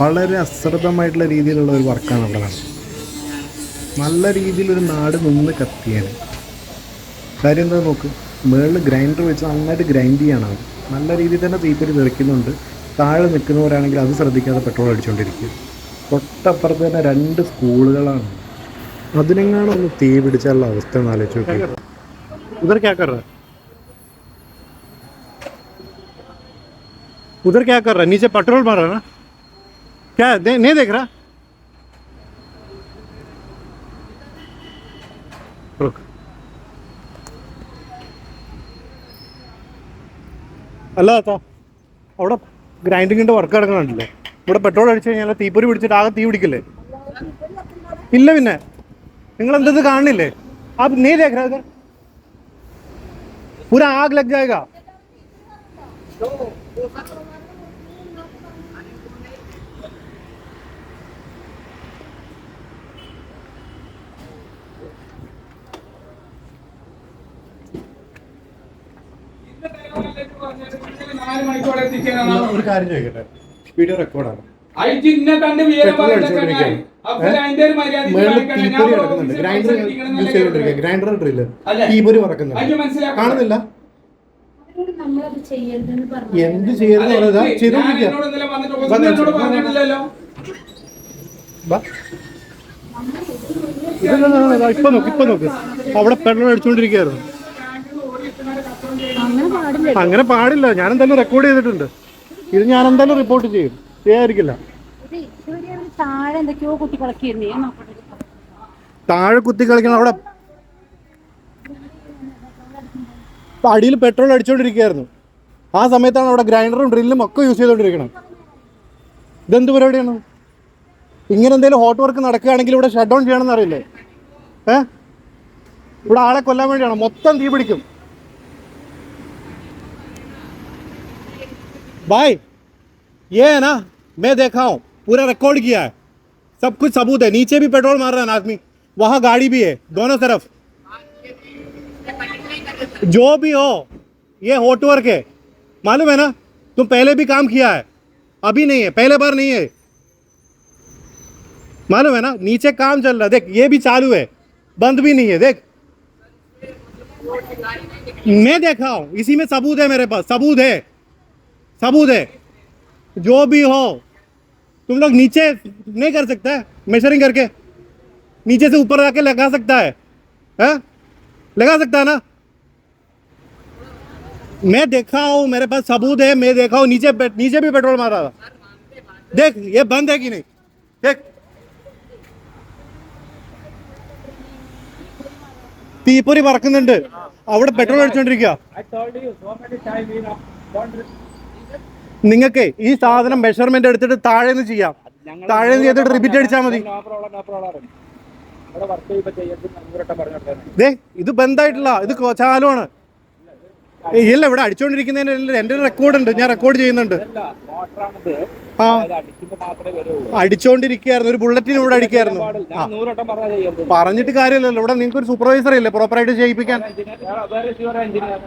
വളരെ അശ്രദ്ധമായിട്ടുള്ള രീതിയിലുള്ള ഒരു വർക്കാണ് അവിടെ നടന്നത്. നല്ല രീതിയിലൊരു നാട് നിന്ന് കത്തിയാണ്. കാര്യം എന്താ നോക്ക് മുകളിൽ ഗ്രൈൻഡർ വെച്ച് നന്നായിട്ട് ഗ്രൈൻഡ് ചെയ്യാനാണ് അവർ നല്ല രീതിയിൽ തന്നെ തീപ്പൊരി തെറിക്കുന്നുണ്ട്. താഴെ നിൽക്കുന്നവരാണെങ്കിൽ അത് ശ്രദ്ധിക്കാതെ പെട്രോൾ അടിച്ചുകൊണ്ടിരിക്കുക തൊട്ടപ്പുറത്ത് തന്നെ രണ്ട് സ്കൂളുകളാണ്. അതിനെങ്ങാണൊന്ന് തീ പിടിച്ചാലുള്ള അവസ്ഥ എന്ന് ആലോചിച്ച് നോക്കി. ഉദർ കേക്കറ. ഉദർ കേക്കറ നീച്ച പെട്രോൾ മാറാനാ? क्या दे, नहीं देख रहा रुक അല്ല താ അവിടെ ഗ്രൈൻഡിങ്ങിൻ്റെ വർക്ക് നടക്കണുണ്ടല്ലേ ഇവിടെ പെട്രോൾ അടിച്ചു കഴിഞ്ഞാൽ തീപ്പൊരി പിടിച്ചിട്ട് ആകെ തീ പിടിക്കില്ലേ ഇല്ല പിന്നെ നിങ്ങൾ എന്തത് കാണില്ലേ आप नहीं देख रहे उधर पूरा आग लग जाएगा ഒരു കാര്യം ചോദിക്കട്ടെ? വീഡിയോ റെക്കോർഡാണ് ഗ്രൈൻഡർ ഡ്രില്ല് പറക്കുന്നുണ്ട് മനസ്സിലാക്കണം. കാണുന്നില്ല. ചെയ്യരുതെന്ന് എന്ത് ചെയ്തോണ്ടിരിക്കുക വാ, വാ. ഇപ്പൊ നോക്ക് ഇപ്പൊ നോക്ക്. അവിടെ പെട്രോൾ അടിച്ചുകൊണ്ടിരിക്കുകയായിരുന്നു അങ്ങനെ പാടില്ല. ഞാൻ എന്തായാലും റെക്കോർഡ് ചെയ്തിട്ടുണ്ട്. ഇത് ഞാൻ എന്തായാലും റിപ്പോർട്ട് ചെയ്യും ചെയ്യാതിരിക്കില്ല താഴെ കുത്തി കളിക്കണം അവിടെ അടിയിൽ പെട്രോൾ അടിച്ചുകൊണ്ടിരിക്കുകയായിരുന്നു ആ സമയത്താണ് അവിടെ ഗ്രൈൻഡറും ഡ്രില്ലും ഒക്കെ യൂസ് ചെയ്തുകൊണ്ടിരിക്കണം ഇതെന്ത് പരിപാടിയാണ്? ഇങ്ങനെ എന്തെങ്കിലും ഹോട്ട് വർക്ക് നടക്കുകയാണെങ്കിൽ ഇവിടെ ഷട്ട് ഡൗൺ ചെയ്യണമെന്ന് അറിയില്ലേ? ഏ? ഇവിടെ ആളെ കൊല്ലാൻ വേണ്ടിയാണ്. മൊത്തം തീ പിടിക്കും भाई, ये है ना, मैं देखा हूँ, पूरा रिकॉर्ड किया है। सब कुछ सबूत है, नीचे भी पेट्रोल मार रहा है आदमी, वहाँ गाड़ी भी है, दोनों तरफ़। जो भी हो, ये हॉट वर्क है। मालूम है ना, तुम पहले भी काम किया है, अभी नहीं है, पहले बार नहीं है। मालूम है ना, नीचे काम चल रहा है। देख, ये भी चालू है, बंद भी नहीं है, देख। मैं देखा हूँ, इसी में सबूत है मेरे पास, सबूत है। सबूत है जो भी हो तुम लोग नीचे नहीं कर सकते मेजरिंग करके नीचे से ऊपर आके लगा सकता है हैं लगा सकता है ना मैं देखा हूँ मेरे पास सबूत है मैं देखा हूँ नीचे पे- नीचे भी पेट्रोल मारा था देख ये बंद है कि नहीं देख തീപ്പൊരി പറക്കുന്നുണ്ട് അവിടെ പെട്രോൾ അടിച്ചോണ്ടിരിക്കുക നിങ്ങൾക്ക് ഈ സാധനം മെഷർമെന്റ് എടുത്തിട്ട് താഴെ നിന്ന് ചെയ്യാം താഴെ നിന്ന് ചെയ്തിട്ട് റിപ്പീറ്റ് അടിച്ചാൽ മതി. ഇത് ബന്ധായിട്ടുള്ള ഇത് ചാലുമാണ് ഇല്ല ഇവിടെ അടിച്ചോണ്ടിരിക്കുന്നതിന് എന്റെ റെക്കോർഡ് ഉണ്ട്. ഞാൻ റെക്കോർഡ് ചെയ്യുന്നുണ്ട്. ആ. അടിച്ചോണ്ടിരിക്കുകയായിരുന്നു. ഒരു ബുള്ളറ്റിന് ഇവിടെ അടിക്കായിരുന്നു പറഞ്ഞിട്ട് കാര്യമില്ലല്ലോ. ഇവിടെ നിങ്ങൾക്ക് ഒരു സൂപ്പർവൈസർ ഇല്ലേ? പ്രോപ്പറായിട്ട് ചെയ്യിപ്പിക്കാൻ. എഞ്ചിനീയർ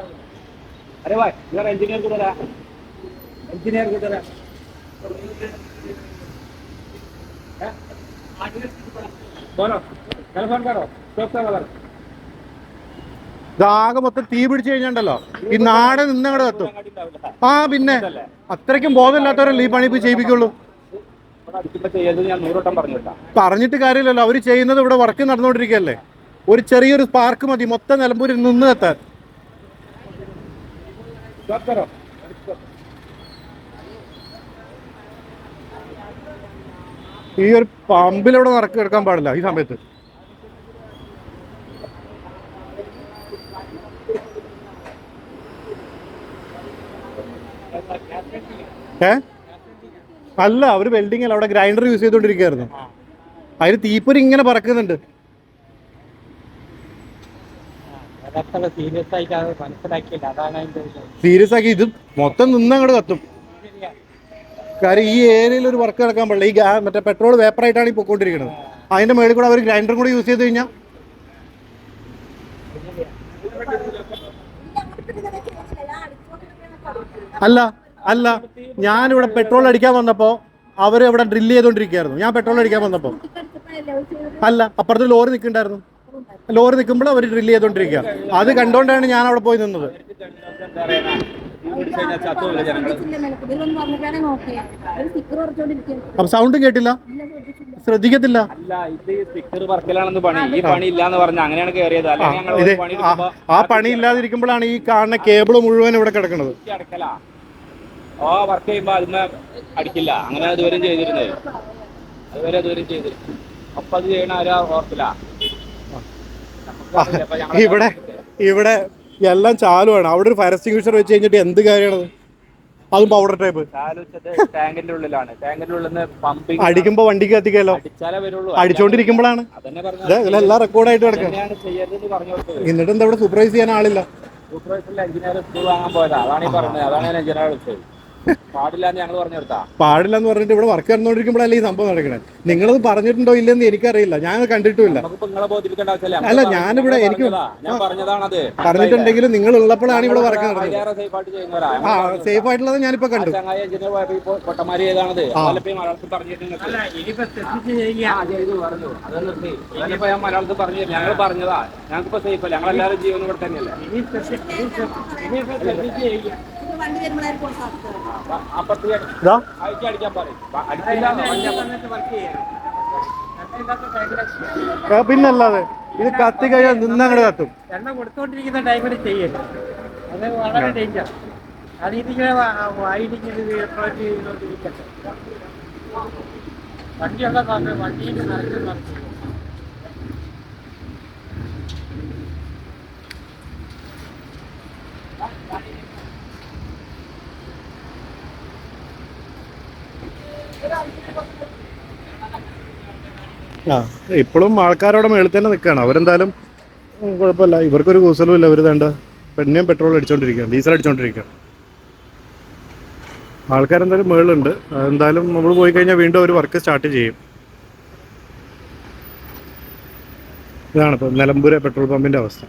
എഞ്ചിനീയർ കൂട്ടരാ बोलो മൊത്തം തീ പിടിച്ചു കഴിഞ്ഞിട്ടുണ്ടല്ലോ ഈ നാട് നിന്നങ്ങടെ എത്തും ആ പിന്നെ അത്രയ്ക്കും ബോധമില്ലാത്തവരല്ലേ ഈ പണി ഇപ്പൊ ചെയ്യിപ്പിക്കുള്ളൂ? പറഞ്ഞിട്ട് കാര്യമില്ലല്ലോ. അവർ ചെയ്യുന്നത് ഇവിടെ വർക്ക് നടന്നുകൊണ്ടിരിക്കുകയല്ലേ? ഒരു ചെറിയൊരു സ്പാർക്ക് മതി. മൊത്തം നിലമ്പൂരിൽ നിന്ന് എത്താൻ ഈ ഒരു പമ്പിലൂടെ നടക്കി എടുക്കാൻ പാടില്ല ഈ സമയത്ത്. ഏ? അല്ല അവർ വെൽഡിംഗ് അല്ല അവിടെ ഗ്രൈൻഡർ യൂസ് ചെയ്തോണ്ടിരിക്കുന്നു അതിന് തീപ്പൊരി ഇങ്ങനെ പറക്കുന്നുണ്ട്. സീരിയസ് ആക്കി ഇത് മൊത്തം നിന്നങ്ങോട്ട് കത്തും. കാര്യം ഈ ഏരിയയിൽ ഒരു വർക്ക് നടക്കാൻ പാടില്ല. ഈ ഗ്യാ- മറ്റേ പെട്രോൾ വേപ്പറായിട്ടാണ് ഈ പൊക്കോണ്ടിരിക്കുന്നത് അതിന്റെ മേളിൽ കൂടെ അവർ ഗ്രൈൻഡർ കൂടെ യൂസ് ചെയ്ത് കഴിഞ്ഞാൽ അല്ല അല്ല. ഞാനിവിടെ പെട്രോൾ അടിക്കാൻ വന്നപ്പോൾ അവർ ഇവിടെ ഡ്രില്ല് ചെയ്തുകൊണ്ടിരിക്കുകയായിരുന്നു ഞാൻ പെട്രോൾ അടിക്കാൻ വന്നപ്പോൾ അല്ല അപ്പുറത്ത് ലോറി നിൽക്കുന്നുണ്ടായിരുന്നു. ലോറി നിൽക്കുമ്പോൾ അവർ ഡ്രില്ല് ചെയ്തുകൊണ്ടിരിക്കുക അത് കണ്ടുകൊണ്ടാണ് ഞാൻ അവിടെ പോയി നിന്നത്. അപ്പം സൗണ്ടും കേട്ടില്ല? ശ്രദ്ധിക്കത്തില്ല? അല്ല ഇത് സ്റ്റിക്കർ വർക്കലാണെന്ന് പണി. ഈ പണി ഇല്ലാന്ന് പറഞ്ഞ അങ്ങനെയാണ് കയറിയത് ഇത് ആ- ആ പണി ഇല്ലാതിരിക്കുമ്പോഴാണ് ഈ കാണുന്ന കേബിൾ മുഴുവൻ ഇവിടെ കിടക്കുന്നത്. ആ വർക്ക് ചെയ്യുമ്പോ അതിന് അടിക്കില്ല. അങ്ങനെ അതുവരെ ചെയ്തിരുന്നത് അതുവരെ അതുവരെയും ചെയ്തിരുന്നു. അപ്പൊ അത് ചെയ്യണ ആരാ? ഓർത്തില്ല. ഞങ്ങൾ ഇവിടെ ഇവിടെ എല്ലാം ചാലുവാണ്. അവിടെ ഒരു ഫയർ എക്സ്റ്റിംഗ്വിഷർ വെച്ച് കഴിഞ്ഞിട്ട് എന്ത് കാര്യമാണത് അതും പൗഡർ ടൈപ്പ് ടാങ്കിന്റെ ഉള്ളിലാണ്. ടാങ്കിന്റെ ഉള്ളിൽ പമ്പിങ് അടിക്കുമ്പോ വണ്ടിക്ക് വരുള്ളൂ. അടിച്ചോണ്ടിരിക്കുമ്പോഴാണ് ഇതിലെല്ലാം റെക്കോർഡായിട്ട് കൊടുത്തത്. എന്നിട്ട് എന്താ ഇവിടെ സൂപ്പർവൈസ് ചെയ്യാൻ ആളില്ല? സൂപ്പർവൈസറിൽ എഞ്ചിനീയർ സ്കൂൾ വാങ്ങാൻ പോയതാ. അതാണ് ഈ പറഞ്ഞത്. അതാണ് ഞാൻ എഞ്ചിനീയർ വിളിച്ചത്. പാടില്ലാന്ന് ഞങ്ങൾ പറഞ്ഞു കൊടുത്താ. പാടില്ല എന്ന് പറഞ്ഞിട്ട് ഇവിടെ വർക്ക് നടന്നുകൊണ്ടിരിക്കുമ്പോഴല്ലേ ഈ സംഭവം നടക്കണേ? നിങ്ങളത് പറഞ്ഞിട്ടുണ്ടോ ഇല്ലെന്ന് എനിക്കറിയില്ല. ഞാൻ കണ്ടിട്ടുമില്ല. ആവശ്യമില്ല. അല്ല, ഞാനിവിടെ എനിക്ക് പറഞ്ഞിട്ടുണ്ടെങ്കിലും നിങ്ങൾ ഉള്ളപ്പോഴാണ് ഇവിടെ വർക്ക് നടന്നത്. ആ സേഫ് ആയിട്ടുള്ളത് ഞാനിപ്പോ കണ്ടു. മലയാളത്തിൽ പറഞ്ഞു. ഞങ്ങൾ പറഞ്ഞതാ. ഞങ്ങൾക്കിപ്പോ സേഫ് അല്ല. ഞങ്ങളെല്ലാവരും ജീവനും ഇവിടെ തന്നെയല്ലേ പിന്നല്ലാതെ ഇത് കത്തി കഴിയാൻ നിന്നങ്ങട് കത്തും. എണ്ണ കൊടുത്തോണ്ടിരിക്കുന്ന ടൈമിൽ ചെയ്യരുത്. അത് വളരെ ഡേഞ്ചർ അത് ഇതിങ്ങനെ വായിടിക്കുന്നത് വീഴപ്രോജക്റ്റ് ചെയ്തുകൊണ്ടിരിക്കട്ടെ. വണ്ടിയുള്ള സമയം വണ്ടിയിൽ നിറച്ച് നിറച്ച്. ആ ഇപ്പോഴും ആൾക്കാരോട് മേളിൽ തന്നെ നിൽക്കുകയാണ്. അവരെന്തായാലും കുഴപ്പമില്ല. ഇവർക്കൊരു കൂസലും ഇല്ല. അവർ വേണ്ട പെണ്ണിയും പെട്രോൾ അടിച്ചോണ്ടിരിക്കുകയാണ്. ഡീസൽ അടിച്ചോണ്ടിരിക്കുകയാണ്. ആൾക്കാരെന്തായാലും മേളുണ്ട് എന്തായാലും നമ്മൾ പോയി കഴിഞ്ഞാൽ വീണ്ടും അവർ വർക്ക് സ്റ്റാർട്ട് ചെയ്യും. ഇതാണ് ഇപ്പോൾ നിലമ്പൂരെ പെട്രോൾ പമ്പിന്റെ അവസ്ഥ.